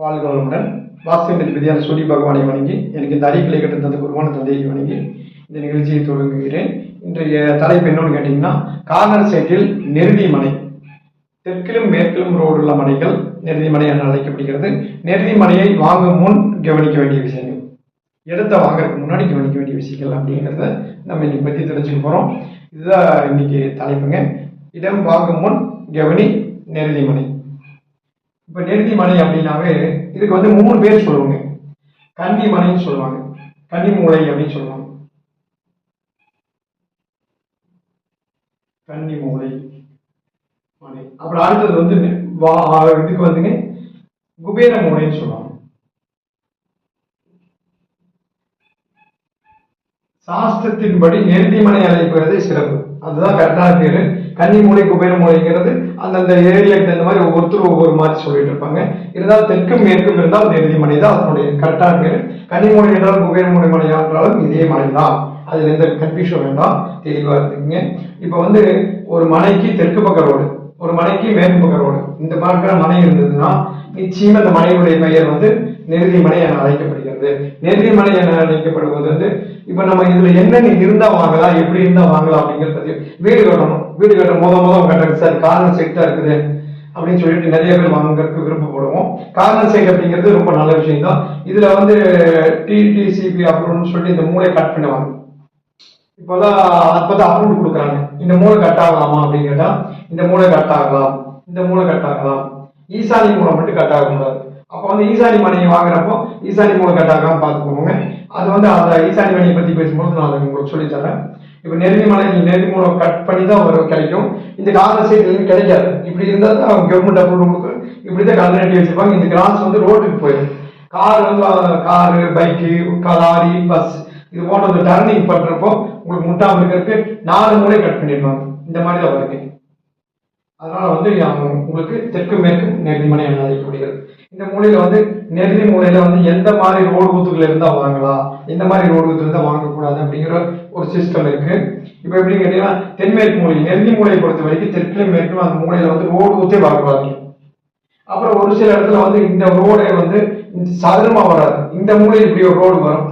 வாழ்க வளமுடன் விதியான சூரிய பகவானை வணங்கி எனக்கு இந்த அறிவிலை கட்டு தந்த குருவான தந்தையை வணங்கி இந்த நிகழ்ச்சியை தொடங்குகிறேன் இன்றைய தலைப்பு என்னன்னு கேட்டிங்கன்னா கார்னர் சைட்டில் நெருதி மனை. தெற்கிலும் மேற்கிலும் ரோடு உள்ள மனைகள் நெருதி மனை என அழைக்கப்படுகிறது. நெருதி மனையை வாங்கும் முன் கவனிக்க வேண்டிய விஷயங்கள். இடத்த வாங்குறதுக்கு முன்னாடி கவனிக்க வேண்டிய விஷயங்கள் அப்படிங்கிறத நம்ம இன்னைக்கு பற்றி தெரிஞ்சுக்க போகிறோம் இதுதான் இன்னைக்கு தலைப்புங்க. இடம் வாங்கும் முன் கவனி நெருதி மனை. இப்போ நெருதி மனை அப்படின்னாவே இதுக்கு வந்து மூணு பேர் சொல்லுவாங்க. கன்னி மனைன்னு சொல்லுவாங்க. கன்னி மூளை அப்படின்னு சொல்லுவாங்க. கன்னி மூளை மனை அப்புறம் அடுத்தது வந்து வா- இதுக்கு வந்துங்க குபேர மூளைன்னு சொல்லுவாங்க. சாஸ்திரத்தின்படி நெருதிமனை அழைப்பது சிறப்பு. அதுதான் கரெக்டான பேரு. கன்னி மூலை குபேர மூலைங்கிறது அந்தந்த ஏரியாக்கு தகுந்த மாதிரி ஒவ்வொருத்தரும் ஒவ்வொரு மாதிரி சொல்லிட்டு இருப்பாங்க. இருந்தால் தெற்கும் மேற்கும் இருந்தால் நெருதிமனை தான் அதனுடைய கரெக்டாக பேர். கன்னி மூலை என்றாலும் குபேர மூலை மனை என்றாலும் இதே மலை தான். அதில் எந்த கன்ஃபியூஷன் வேண்டாம். தெளிவாக இருக்குங்க இப்போ வந்து ஒரு மனைக்கு தெற்கு பக்க ரோடு ஒரு மனைக்கு மேற்கு பக்க ரோடு இந்த பார்க்கிற மனை இருந்ததுன்னா நிச்சயம் இந்த மலையுடைய பெயர் வந்து நெருதி மனை என அழைக்கப்படுகிறது. நெருதி மனை என அழைக்கப்படுவது வந்து இப்ப நம்ம இதுல என்னென்ன இருந்தா வாங்கலாம் எப்படி இருந்தா வாங்கலாம் அப்படிங்கிறத பத்தி வீடு கட்டணும். வீடு கட்ட முத முத கட்டணும் சார் கார்னர் சைட் இருக்குது அப்படின்னு சொல்லிட்டு நிறைய பேர் வாங்குறதுக்கு விருப்பப்படுவோம். கார்னர் சைட் அப்படிங்கிறது ரொம்ப நல்ல விஷயம் தான் இதுல வந்து டிடிசிபி அப்படின்னு சொல்லிட்டு இந்த மூளை கட் பண்ணுவாங்க. இப்போதான் அப்பதான் அப்ரூவ் கொடுக்குறாங்க. இந்த மூளை கட் ஆகலாமா அப்படின்னு கேட்டா இந்த மூளை கட் ஆகலாம் இந்த மூளை கட் ஆகலாம். ஈசானி மூலம் மட்டும் கட் கூடாது. அப்போ வந்து ஈசானி மனையை வாங்குறப்போ ஈசானி மூளை கட் ஆகாமல் பார்த்துக்கோங்க. அது வந்து அந்த ஈசானி மனையை பத்தி பேசும்போது நான் அதை உங்களுக்கு சொல்லித்தரேன் இப்போ நெருங்கி மலை நெருங்கி மூலம் கட் பண்ணி தான் ஒரு கிடைக்கும். இந்த கார்னர் சைடு கிடைக்காது. இப்படி இருந்தால் தான் கவர்மெண்ட் அப்ரூவல் கொடுக்கும். இப்படி தான் நட்டி வச்சிருப்பாங்க. இந்த கிராஸ் வந்து ரோட்டுக்கு போயிடும். கார் வந்து காரு பைக்கு லாரி பஸ் இது போன்ற டர்னிங் பண்றப்போ உங்களுக்கு முட்டாமல் இருக்கிறதுக்கு நாலு மூளை கட் பண்ணிடுவாங்க. இந்த மாதிரி தான் வருங்க அதனால வந்து உங்களுக்கு தெற்கு மேற்கு நெருதிமனை என அழைக்கப்படுகிறது. இந்த மூலையில வந்து நெறி மூலையில வந்து எந்த மாதிரி ரோடு ஊத்துக்கள் இருந்தா வாங்கலாம் எந்த மாதிரி ரோடு ஊத்துல இருந்தா வாங்கக்கூடாது அப்படிங்கிற ஒரு சிஸ்டம் இருக்கு. இப்போ எப்படின்னு கேட்டீங்கன்னா தென்மேற்கு மூலை நெருதி மூலையை பொறுத்த வரைக்கும் தெற்கு மேற்கும் அந்த மூலையில வந்து ரோடு ஊத்தே வாங்குவாங்க அப்புறம் ஒரு சில இடத்துல வந்து இந்த ரோடே வந்து சதுரமா வராது. இந்த மூலையில் இப்படி ஒரு ரோடு வரும்.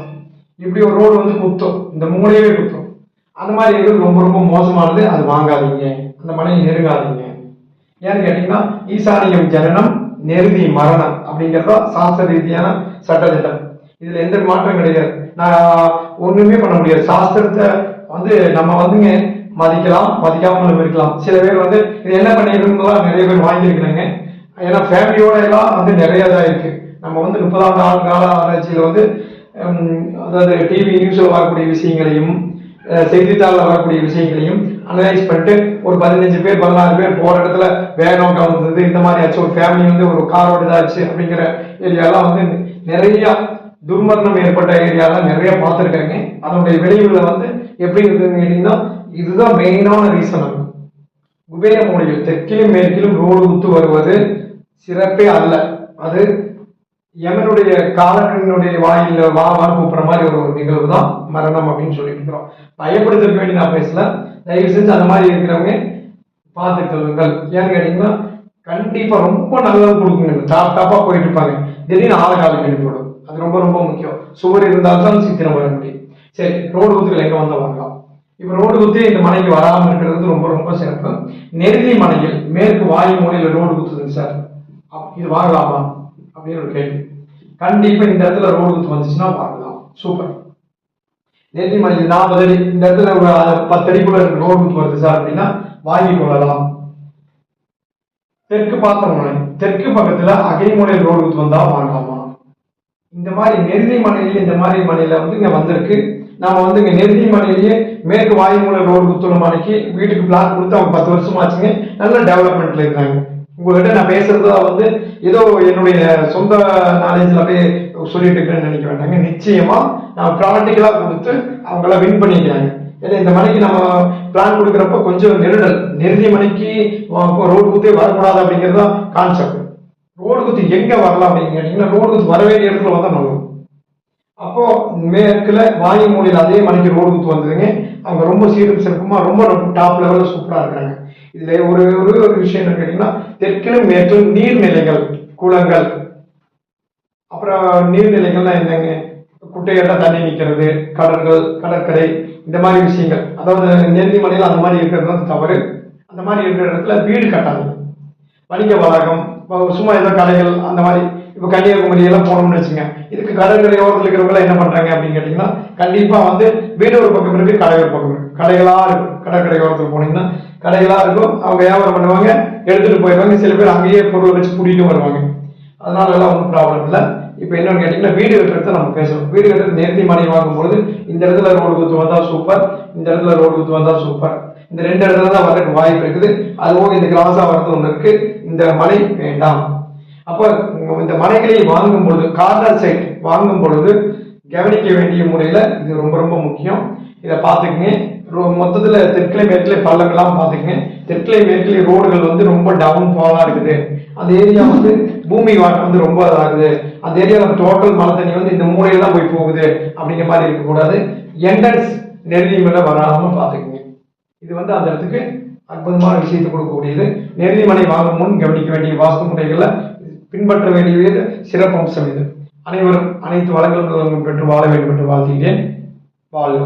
இப்படி ஒரு ரோடு வந்து குத்தும். இந்த மூலையவே குத்தும். அந்த மாதிரி இருக்கிறது ரொம்ப ரொம்ப மோசமானது. அது வாங்காதீங்க. அந்த மனையை நெருங்காதீங்க. ஏன்னு கேட்டீங்கன்னா ஈசானியம் ஜனனம் நெருதி மரணம் அப்படிங்கிறத சாஸ்திர ரீதியான சட்டத்திட்டம். இதுல எந்த மாற்றம் கிடையாது. நான் ஒண்ணுமே பண்ண முடியாது. சாஸ்திரத்தை வந்து நம்ம வந்துங்க மதிக்கலாம் மதிக்காமலும் இருக்கலாம். சில பேர் வந்து இது என்ன பண்ணிருந்தோம் நிறைய பேர் வாங்கியிருக்கிறாங்க. ஏன்னா ஃபேமிலியோட எல்லாம் வந்து நிறைய தான் இருக்கு. நம்ம வந்து முப்பதாம் நாள் கால ஆராய்ச்சியில வந்து அதாவது டிவி நியூஸ்ல வரக்கூடிய விஷயங்களையும் செய்தித்தாளில் வரக்கூடிய விஷயங்களையும் அனலைஸ் பண்ணிட்டு ஒரு பதினஞ்சு பேர் பதினாறு பேர் போற இடத்துல வேகம் கலந்தது இந்த மாதிரி ஆச்சு. ஒரு ஃபேமிலி வந்து ஒரு காரோட இதாச்சு அப்படிங்கிற ஏரியாலாம் வந்து நிறைய துர்மரணம் ஏற்பட்ட ஏரியாலாம் நிறைய பார்த்துருக்காங்க. அதனுடைய விளைவுகளை வந்து எப்படி இருக்குதுன்னு கேட்டீங்கன்னா இதுதான் மெயினான ரீசன் குபேர மூலையில் தெற்கிலும் மேற்கிலும் ரோடு குத்து வருவது சிறப்பே அல்ல. அது யமனுடைய காலக்கனுடைய வாயில வா வா கூப்பிட்ற மாதிரி ஒரு நிகழ்வு தான் மரணம் அப்படின்னு சொல்லிட்டு இருக்கிறோம் பயப்படுத்துறதுக்கு வேண்டி நான் பேசல. தயவு செஞ்சு அந்த மாதிரி இருக்கிறவங்க பார்த்து கொள்ளுங்கள். ஏன்னு கேட்டீங்கன்னா கண்டிப்பா ரொம்ப நல்லது கொடுக்குங்க டாப் டாப்பா போயிட்டு இருப்பாங்க. திடீர்னு ஆள காலம் கழிப்பிடும் அது ரொம்ப ரொம்ப முக்கியம். சுவர் இருந்தால் தான் சித்திரம் வர முடியும். சரி ரோடு குத்துக்கள் எங்க வந்தால் வாங்கலாம் இப்ப ரோடு குத்தி இந்த மனைக்கு வராமல் இருக்கிறது ரொம்ப ரொம்ப சிறப்பு. நெருங்கி மனையில் மேற்கு வாயு மூலையில ரோடு குத்துதுங்க சார். அப்- இது வாங்கலாமா? அப்படின்னு ஒரு கேள்வி. கண்டிப்பா இந்த இடத்துல ரோடு குத்து வந்துச்சுன்னா பார்க்கலாம் சூப்பர். நேற்று மணி நாற்பது அடி இந்த இடத்துல ஒரு பத்து அடிக்குள்ள ரோடு குத்து வருது சார் அப்படின்னா வாங்கி கொள்ளலாம். தெற்கு பார்த்த முனை தெற்கு பக்கத்துல அகைமுனை ரோடு குத்து வந்தா வாங்கலாமா? இந்த மாதிரி நெருதி மனையில இந்த மாதிரி மனையில வந்து இங்க வந்திருக்கு. நாம வந்து இங்க நெருதி மனையிலேயே மேற்கு வாயுமூல ரோடு குத்துள்ள மனைக்கு வீட்டுக்கு பிளான் கொடுத்து அவங்க பத்து வருஷம் ஆச்சுங்க நல்ல டெவலப்மெண்ட்ல இருக்காங்க உங்ககிட்ட நான் பேசுறதா வந்து ஏதோ என்னுடைய சொந்த நாலேஜ்ல போய் சொல்லிட்டு இருக்கேன்னு நினைக்க வேண்டாங்க. நிச்சயமா நான் ப்ராக்டிக்கலா கொடுத்து அவங்கள வின் பண்ணிக்கிறாங்க ஏன்னா இந்த மணிக்கு நம்ம பிளான் கொடுக்குறப்ப கொஞ்சம் நெருடல். நெருதி மணிக்கு ரோடு குத்தே வரக்கூடாது அப்படிங்கிறது தான் கான்செப்ட் ரோடு குத்து எங்க வரலாம் அப்படின்னு கேட்டீங்கன்னா ரோடு குத்து வர வேண்டிய இடத்துல வந்தா நல்லது அப்போ மேற்குல வாயு மூலையில் அதே மணிக்கு ரோடு குத்து வந்ததுங்க. அவங்க ரொம்ப சீரும் சிறப்புமா ரொம்ப டாப் லெவலில் சூப்பராக இருக்காங்க. இதுல ஒரு ஒரு ஒரு விஷயம் என்ன கேட்டீங்கன்னா தெற்கிலும் மேற்றும் நீர்நிலைகள் குளங்கள். அப்புறம் நீர்நிலைகள்னா என்னங்க? குட்டையெல்லாம் தண்ணி நிற்கிறது கடல்கள் கடற்கரை இந்த மாதிரி விஷயங்கள். அதாவது நெல்லிமலையில் அந்த மாதிரி இருக்கிறது வந்து தவறு. அந்த மாதிரி இருக்கிற இடத்துல வீடு கட்டாது வணிக வளாகம் இப்போ சும்மா ஏதோ கடைகள் அந்த மாதிரி. இப்போ கன்னியாகுமரி எல்லாம் போனோம்னு வச்சுங்க இதுக்கு கடற்கரை ஓரத்தில் இருக்கிறவங்க என்ன பண்றாங்க அப்படின்னு கேட்டிங்கன்னா கண்டிப்பா வந்து வீடு ஒரு பக்கம் இருக்கு கடை ஒரு பக்கம் கடைகளாக கடைகளா இருக்கும். கடற்கரை ஓரத்தில் போனீங்கன்னா கடைகளா இருக்கும். அவங்க வியாபாரம் பண்ணுவாங்க. எடுத்துட்டு போயிடுவாங்க. சில பேர் அங்கேயே பொருளை வச்சு கூட்டிட்டு வருவாங்க. அதனால எல்லாம் ஒன்றும் ப்ராப்ளம் இல்லை. இப்போ என்னன்னு கேட்டிங்கன்னா வீடு கட்டுறதை நம்ம பேசணும். வீடு கட்டுறது நேர்த்தி மனை வாங்கும்பொழுது இந்த இடத்துல ரோடு குத்து வந்தால் சூப்பர் இந்த இடத்துல ரோடு குத்து வந்தால் சூப்பர் இந்த ரெண்டு இடத்துல தான் வர்றதுக்கு வாய்ப்பு இருக்குது. அதுவும் இந்த கிராஸா வரது ஒன்று இருக்கு. இந்த மனை வேண்டாம். அப்போ இந்த மனைகளை வாங்கும் பொழுது கார்னர் சைட் வாங்கும் பொழுது கவனிக்க வேண்டிய முறையில் இது ரொம்ப ரொம்ப முக்கியம். இதை பார்த்துக்குங்க. மொத்தத்துல தெற்கிலே மேற்கிலே பள்ளங்கள்லாம் பார்த்துக்குங்க தெற்கிலே மேற்கிலே ரோடுகள் வந்து ரொம்ப டவுன் ஃபாலா இருக்குது. அந்த ஏரியா வந்து பூமி வாட்டம் வந்து ரொம்ப இதாகுது. அந்த ஏரியாவில் டோட்டல் மழை தண்ணி வந்து இந்த மூலையில தான் போய் போகுது அப்படிங்கிற மாதிரி இருக்கக்கூடாது. என்ட்ரன்ஸ் நெருங்கி மலை வராம பார்த்துக்குங்க இது வந்து அந்த இடத்துக்கு அற்புதமான விஷயத்தை கொடுக்கக்கூடியது. நெருங்கிமனை வாங்கும் முன் கவனிக்க வேண்டிய வாஸ்து முறைகளை பின்பற்ற வேண்டியது சிறப்பு அம்சம் இது. அனைவரும் அனைத்து வளங்களும் பெற்று வாழ வேண்டும் என்று வாழ்த்துகிறேன். வாழ்க